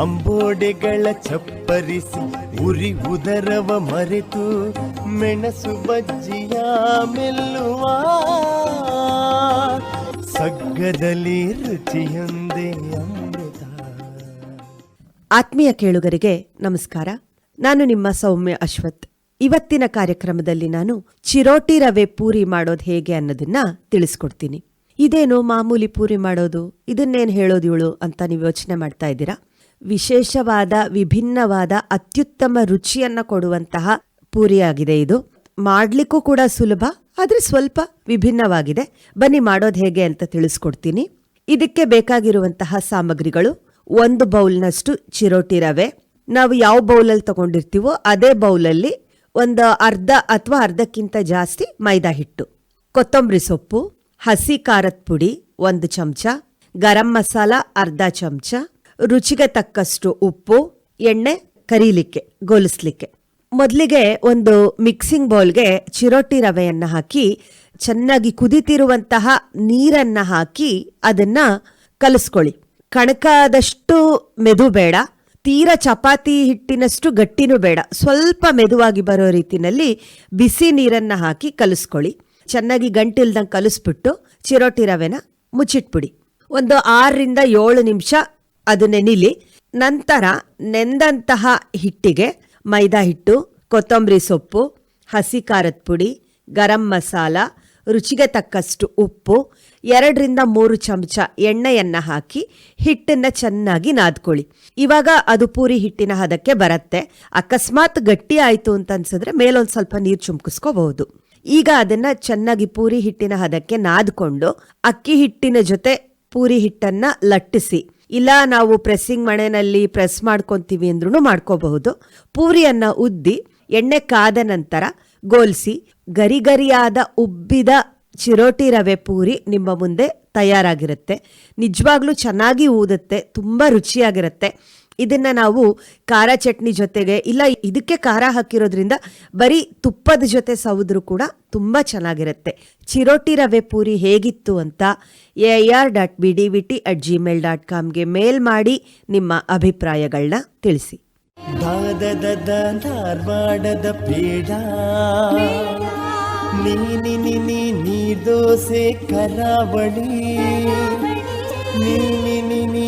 ಅಂಬೋಡೆಗಳ ಚಪ್ಪರಿಸಿ ಉರಿ ಉದರವ ಮರೆತು ಮೆಣಸು ಬಜ್ಜಿಯ ಮೆಲ್ಲುವ ಸಗ್ಗದಲ್ಲಿ ರುಚಿಯೊಂದೇ ಅಮೃತ. ಆತ್ಮೀಯ ಕೇಳುಗರಿಗೆ ನಮಸ್ಕಾರ. ನಾನು ನಿಮ್ಮ ಸೌಮ್ಯ ಅಶ್ವಥ್. ಇವತ್ತಿನ ಕಾರ್ಯಕ್ರಮದಲ್ಲಿ ನಾನು ಚಿರೋಟಿ ರವೆ ಪೂರಿ ಮಾಡೋದು ಹೇಗೆ ಅನ್ನೋದನ್ನ ತಿಳಿಸ್ಕೊಡ್ತೀನಿ. ಇದೇನು ಮಾಮೂಲಿ ಪೂರಿ ಮಾಡೋದು? ಇದನ್ನೇನು ಹೇಳೋದು ಇವಳು ಅಂತ ನೀವು ಯೋಚನೆ ಮಾಡ್ತಾ ಇದ್ದೀರಾ? ವಿಶೇಷವಾದ, ವಿಭಿನ್ನವಾದ, ಅತ್ಯುತ್ತಮ ರುಚಿಯನ್ನು ಕೊಡುವಂತಹ ಪೂರಿಯಾಗಿದೆ ಇದು. ಮಾಡಲಿಕ್ಕೂ ಕೂಡ ಸುಲಭ, ಆದರೆ ಸ್ವಲ್ಪ ವಿಭಿನ್ನವಾಗಿದೆ. ಬನ್ನಿ ಮಾಡೋದು ಹೇಗೆ ಅಂತ ತಿಳಿಸ್ಕೊಡ್ತೀನಿ. ಇದಕ್ಕೆ ಬೇಕಾಗಿರುವಂತಹ ಸಾಮಗ್ರಿಗಳು, ಒಂದು ಬೌಲ್ನಷ್ಟು ಚಿರೋಟಿ ರವೆ. ನಾವು ಯಾವ ಬೌಲಲ್ಲಿ ತಗೊಂಡಿರ್ತೀವೋ ಅದೇ ಬೌಲಲ್ಲಿ ಒಂದು ಅರ್ಧ ಅಥವಾ ಅರ್ಧಕ್ಕಿಂತ ಜಾಸ್ತಿ ಮೈದಾ ಹಿಟ್ಟು, ಕೊತ್ತಂಬರಿ ಸೊಪ್ಪು, ಹಸಿ ಖಾರದ ಪುಡಿ ಒಂದು ಚಮಚ, ಗರಂ ಮಸಾಲ ಅರ್ಧ ಚಮಚ ರುಚಿಗೆ ತಕ್ಕಷ್ಟು ಉಪ್ಪು, ಎಣ್ಣೆ ಕರೀಲಿಕ್ಕೆ, ಗೋಲಿಸ್ಲಿಕ್ಕೆ. ಮೊದಲಿಗೆ ಒಂದು ಮಿಕ್ಸಿಂಗ್ ಬೌಲ್ಗೆ ಚಿರೋಟಿ ರವೆಯನ್ನು ಹಾಕಿ, ಚೆನ್ನಾಗಿ ಕುದಿತಿರುವಂತಹ ನೀರನ್ನು ಹಾಕಿ ಅದನ್ನು ಕಲಿಸ್ಕೊಳ್ಳಿ. ಕಣಕಾದಷ್ಟು ಮೆದು ಬೇಡ, ತೀರ ಚಪಾತಿ ಹಿಟ್ಟಿನಷ್ಟು ಗಟ್ಟಿನೂ ಬೇಡ, ಸ್ವಲ್ಪ ಮೆದುವಾಗಿ ಬರೋ ರೀತಿಯಲ್ಲಿ ಬಿಸಿ ನೀರನ್ನು ಹಾಕಿ ಕಲಿಸ್ಕೊಳ್ಳಿ. ಚೆನ್ನಾಗಿ ಗಂಟಿಲ್ದಂಗೆ ಕಲಿಸ್ಬಿಟ್ಟು ಚಿರೋಟಿ ರವೆನ ಮುಚ್ಚಿಟ್ಬಿಡಿ. ಒಂದು ಆರರಿಂದ ಏಳು ನಿಮಿಷ ಅದು ನೆನಿಲಿ ನಂತರ ನೆಂದಂತಹ ಹಿಟ್ಟಿಗೆ ಮೈದಾ ಹಿಟ್ಟು, ಕೊತ್ತಂಬರಿ ಸೊಪ್ಪು, ಹಸಿ ಖಾರದ ಪುಡಿ, ಗರಂ ಮಸಾಲ, ರುಚಿಗೆ ತಕ್ಕಷ್ಟು ಉಪ್ಪು, ಎರಡರಿಂದ ಮೂರು ಚಮಚ ಎಣ್ಣೆಯನ್ನು ಹಾಕಿ ಹಿಟ್ಟನ್ನು ಚೆನ್ನಾಗಿ ನಾದ್ಕೊಳ್ಳಿ. ಇವಾಗ ಅದು ಪೂರಿ ಹಿಟ್ಟಿನ ಹದಕ್ಕೆ ಬರುತ್ತೆ. ಅಕಸ್ಮಾತ್ ಗಟ್ಟಿ ಆಯಿತು ಅಂತ ಅನ್ಸಿದ್ರೆ ಮೇಲೊಂದು ಸ್ವಲ್ಪ ನೀರು ಚುಮ್ಕಿಸ್ಕೋಬಹುದು. ಈಗ ಅದನ್ನ ಚೆನ್ನಾಗಿ ಪೂರಿ ಹಿಟ್ಟಿನ ಹದಕ್ಕೆ ನಾದ್ಕೊಂಡು ಅಕ್ಕಿ ಹಿಟ್ಟಿನ ಜೊತೆ ಪೂರಿ ಹಿಟ್ಟನ್ನ ಲಟ್ಟಿಸಿ. ಇಲ್ಲ, ನಾವು ಪ್ರೆಸ್ಸಿಂಗ್ ಮಣೆನಲ್ಲಿ ಪ್ರೆಸ್ ಮಾಡ್ಕೊತೀವಿ ಅಂದ್ರೂ ಮಾಡ್ಕೋಬಹುದು. ಪೂರಿಯನ್ನ ಉದ್ದಿ, ಎಣ್ಣೆ ಕಾದ ನಂತರ ಗೋಲ್ಸಿ, ಗರಿಗರಿಯಾದ ಉಬ್ಬಿದ ಚಿರೋಟಿ ರವೆ ಪೂರಿ ನಿಮ್ಮ ಮುಂದೆ ತಯಾರಾಗಿರುತ್ತೆ. ನಿಜವಾಗ್ಲೂ ಚೆನ್ನಾಗಿ ಊದುತ್ತೆ, ತುಂಬ ರುಚಿಯಾಗಿರುತ್ತೆ. ಇದನ್ನ ನಾವು ಖಾರ ಚಟ್ನಿ ಜೊತೆಗೆ ಇಲ್ಲ, ಇದಕ್ಕೆ ಖಾರ ಹಾಕಿರೋದ್ರಿಂದ ಬರೀ ತುಪ್ಪದ ಜೊತೆ ಸವಿದ್ರು ಕೂಡ ತುಂಬ ಚೆನ್ನಾಗಿರುತ್ತೆ. ಚಿರೋಟಿ ರವೆ ಪೂರಿ ಹೇಗಿತ್ತು ಅಂತ A R dot B D V T at Gmail dot ಕಾಮ್ಗೆ mail ಮಾಡಿ ನಿಮ್ಮ ಅಭಿಪ್ರಾಯಗಳನ್ನ ತಿಳಿಸಿ. ದಾದದ ನೀ ದೋಸೆ ಕರಾವಳಿ. ನಿನಿ